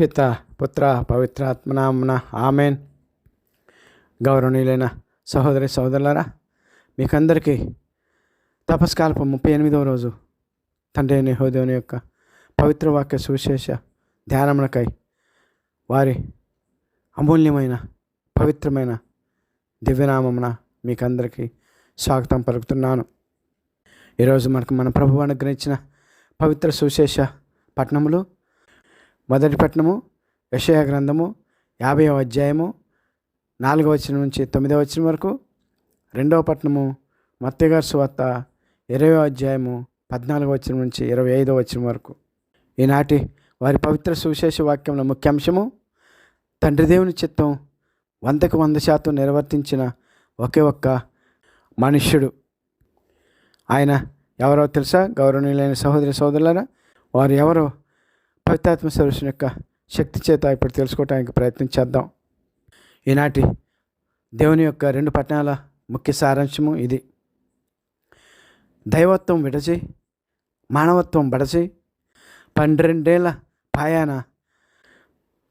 పిత పుత్ర పవిత్రాత్మనామన ఆమెన్. గౌరవనీయులైన సహోదరి సహోదరులారా మీకందరికీ తపస్కాల్పం ముప్పై ఎనిమిదవ రోజు తండ్రి అయిన హోదేవుని యొక్క పవిత్ర వాక్య సువిశేష ధ్యానమునకై వారి అమూల్యమైన పవిత్రమైన దివ్యనామమున మీకందరికీ స్వాగతం పలుకుతున్నాను. ఈరోజు మనకు మన ప్రభు అనుగ్రహించిన పవిత్ర సువిశేష పట్నములు మొదటి పట్టణము యషయ గ్రంథము యాభైవ అధ్యాయము నాలుగవ వచనం నుంచి తొమ్మిదవ వచనం వరకు. రెండవ పట్టణము మత్తగారు సువార్త ఇరవై అధ్యాయము పద్నాలుగవ వచనం నుంచి ఇరవై ఐదవ వచనం వరకు. ఈనాటి వారి పవిత్ర సువిశేష వాక్యంలో ముఖ్యాంశము తండ్రి దేవుని చిత్తం వందకు వంద శాతం నిర్వర్తించిన ఒకే ఒక్క మనుష్యుడు. ఆయన ఎవరో తెలుసా? గౌరవనీయులైన సహోదరి సోదరులారా వారు ఎవరో పవిత్రాత్మ సరస్సుని యొక్క శక్తి చేత ఇప్పుడు తెలుసుకోవడానికి ప్రయత్నం చేద్దాం. ఈనాటి దేవుని యొక్క రెండు పట్టణాల ముఖ్య సారాంశము ఇది. దైవత్వం విడచి మానవత్వం బడచి పన్నెండేళ్ళ పాయాన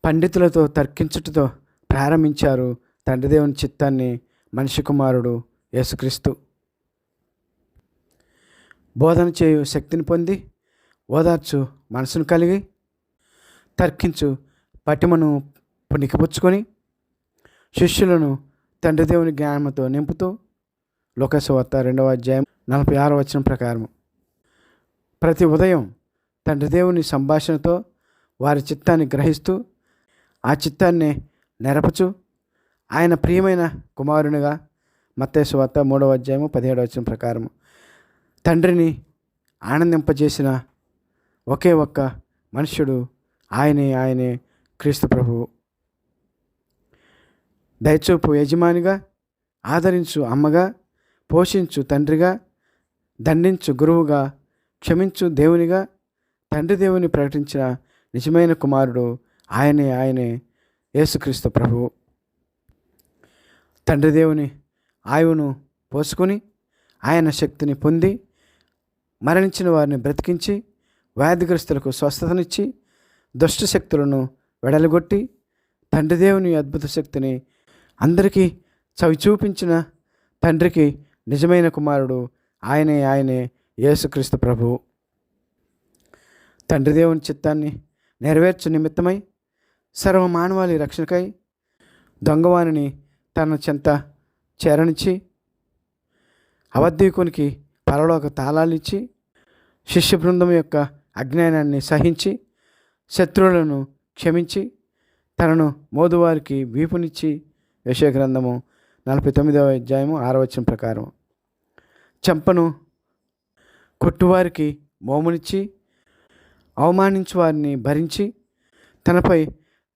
పండితులతో తర్కించుటతో ప్రారంభించారు తండ్రి దేవుని చిత్తాన్ని మనిషి కుమారుడు యేసుక్రీస్తు. బోధన చేయు శక్తిని పొంది ఓదార్చు మనసును కలిగి తర్కించు. పటిమను పుణికిపుచ్చుకొని శిష్యులను తండ్రి దేవుని జ్ఞానంతో నింపుతూ లోకసువార్త రెండవ అధ్యాయం నలభై ఆరు వచనం ప్రకారం. ప్రతి ఉదయం తండ్రి దేవుని సంభాషణతో వారి చిత్తాన్ని గ్రహిస్తూ ఆ చిత్తాన్ని నెరపచు ఆయన ప్రియమైన కుమారునిగా మత్తేశ్వార్త మూడవ అధ్యాయము పదిహేడవ వచనం ప్రకారం. తండ్రిని ఆనందింపజేసిన ఒకే ఒక్క మనుష్యుడు ఆయనే ఆయనే క్రీస్తు ప్రభువు దయచూపు యజమానిగా ఆదరించు అమ్మగా పోషించు తండ్రిగా దండించు గురువుగా క్షమించు దేవునిగా తండ్రి దేవుని ప్రకటించిన నిజమైన కుమారుడు ఆయనే ఆయనే యేసుక్రీస్తు ప్రభువు తండ్రి దేవుని ఆయువును పోసుకొని ఆయన శక్తిని పొంది మరణించిన వారిని బ్రతికించి వ్యాధిగ్రస్తులకు స్వస్థతనిచ్చి దుష్ట శక్తులను వెడలగొట్టి తండ్రి దేవుని అద్భుత శక్తిని అందరికీ చవి చూపించిన తండ్రికి నిజమైన కుమారుడు ఆయనే ఆయనే యేసుక్రీస్తు ప్రభు. తండ్రి దేవుని చిత్తాన్ని నెరవేర్చు నిమిత్తమై సర్వ మానవాళి రక్షణకై దొంగవాణిని తన చెంత చేరనిచ్చి అవద్దీకునికి పరలోక తాళాలిచ్చి శిష్య బృందం యొక్క అజ్ఞానాన్ని సహించి శత్రువులను క్షమించి తనను మోదువారికి వీపునిచ్చి యశగ్రంథము నలభై తొమ్మిదవ అధ్యాయము ఆరవచనం ప్రకారం. చెంపను కొట్టువారికి మోమునిచ్చి అవమానించు వారిని భరించి తనపై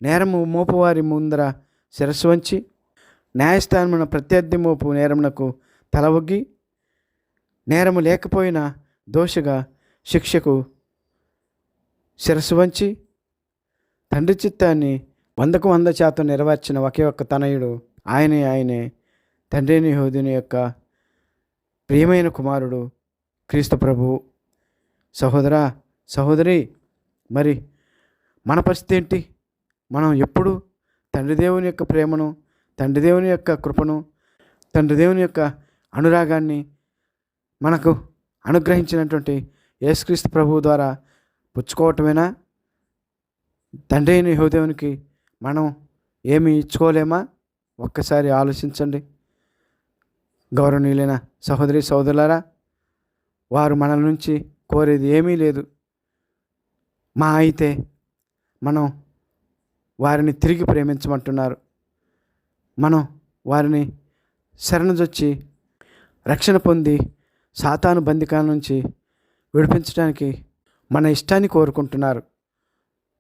నేరము మోపువారి ముందర శిరస్సు వంచి న్యాయస్థానమున ప్రత్యర్థి మోపు నేరమునకు తల ఒగ్గి నేరము లేకపోయినా దోషగా శిక్షకు శిరస్సు వంచి తండ్రి చిత్తాన్ని వందకు వంద శాతం నెరవేర్చిన ఒకే ఒక్క తనయుడు ఆయనే ఆయనే తండ్రిని హోదుని యొక్క ప్రియమైన కుమారుడు క్రీస్తు ప్రభువు సహోదర సహోదరి మరి మన పరిస్థితి ఏంటి? మనం ఎప్పుడు తండ్రి దేవుని యొక్క ప్రేమను తండ్రి దేవుని యొక్క కృపను తండ్రి దేవుని యొక్క అనురాగాన్ని మనకు అనుగ్రహించినటువంటి యేసుక్రీస్తు ప్రభువు ద్వారా పుచ్చుకోవటమేనా? తండ్రి అయిన యెహోదేవునికి మనం ఏమి ఇచ్చుకోలేమా? ఒక్కసారి ఆలోచించండి. గౌరవనీయులైన సహోదరి సోదరులారా వారు మన నుంచి కోరేది ఏమీ లేదు. మా అయితే మనం వారిని తిరిగి ప్రేమించమంటున్నారు. మనం వారిని శరణజొచ్చి రక్షణ పొంది సాతాను బంధికాల నుంచి విడిపించడానికి మన ఇష్టాన్ని కోరుకుంటున్నారు.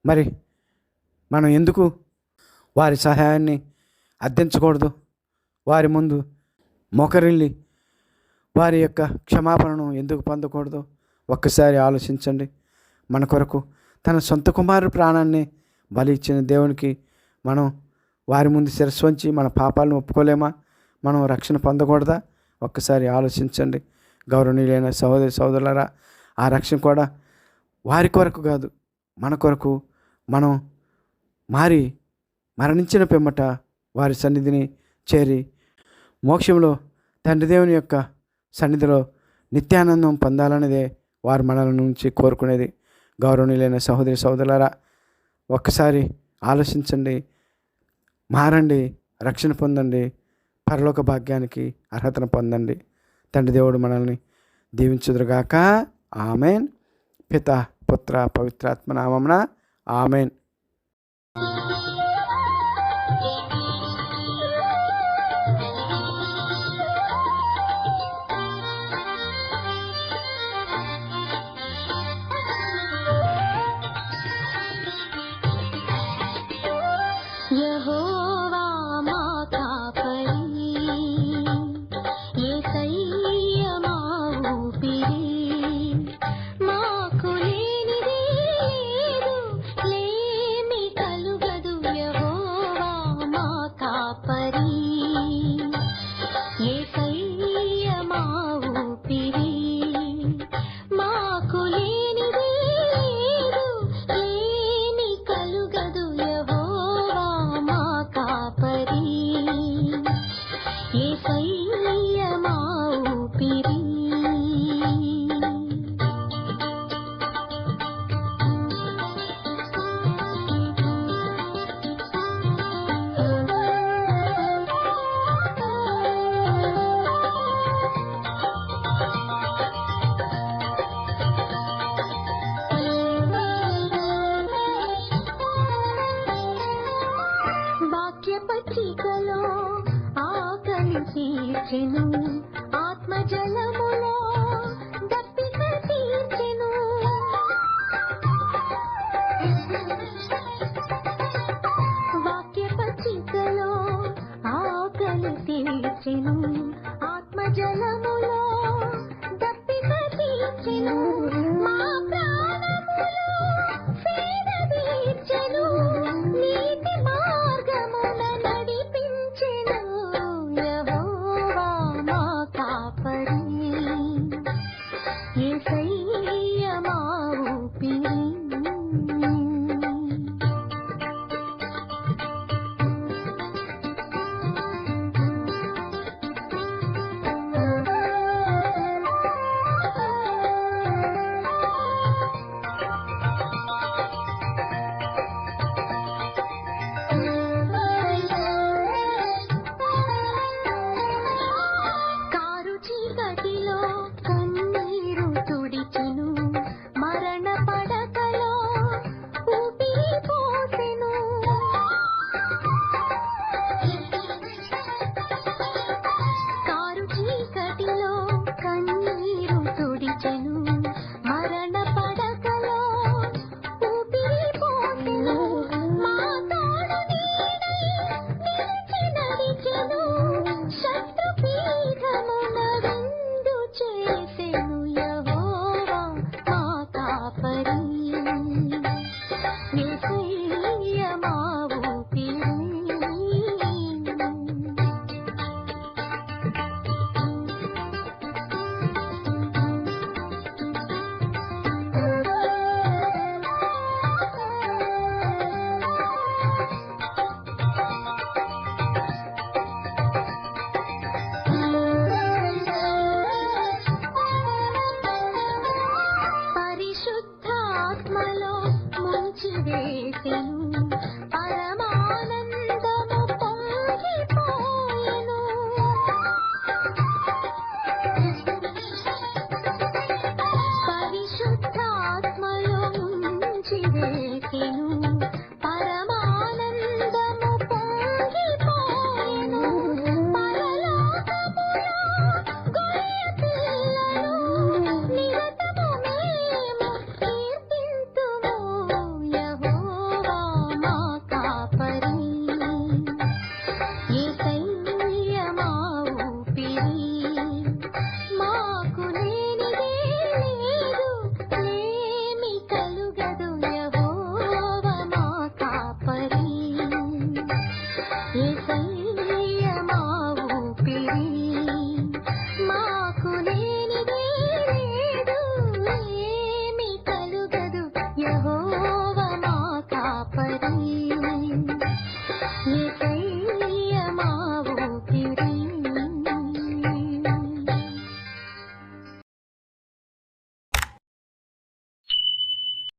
మరి మనం ఎందుకు వారి సహాయాన్ని అర్థించకూడదు? వారి ముందు మొకరిల్లి వారి యొక్క క్షమాపణను ఎందుకు పొందకూడదు? ఒక్కసారి ఆలోచించండి. మన కొరకు తన సొంత కుమారుడు ప్రాణాన్ని బలి ఇచ్చిన దేవునికి మనం వారి ముందు శిరస్సు వంచి మన పాపాలను ఒప్పుకోలేమా? మనం రక్షణ పొందకూడదా? ఒక్కసారి ఆలోచించండి. గౌరవనీయులైన సహోదరి సహోదరులరా ఆ రక్షణ కూడా వారి కొరకు కాదు మన కొరకు మనం మారి మరణించిన పిమ్మట వారి సన్నిధిని చేరి మోక్షంలో తండ్రి దేవుని యొక్క సన్నిధిలో నిత్యానందం పొందాలనేదే వారు మనల నుంచి కోరుకునేది. గౌరవనీయులైన సహోదరి సహోదరులారా ఒక్కసారి ఆలోచించండి మారండి రక్షణ పొందండి పరలోక భాగ్యానికి అర్హతను పొందండి. తండ్రి దేవుడు మనల్ని దీవించుదురుగాక. ఆమెన్. పిత పుత్ర పవిత్రాత్మ నామమున ఆమెన్. कुछ देख लूँ।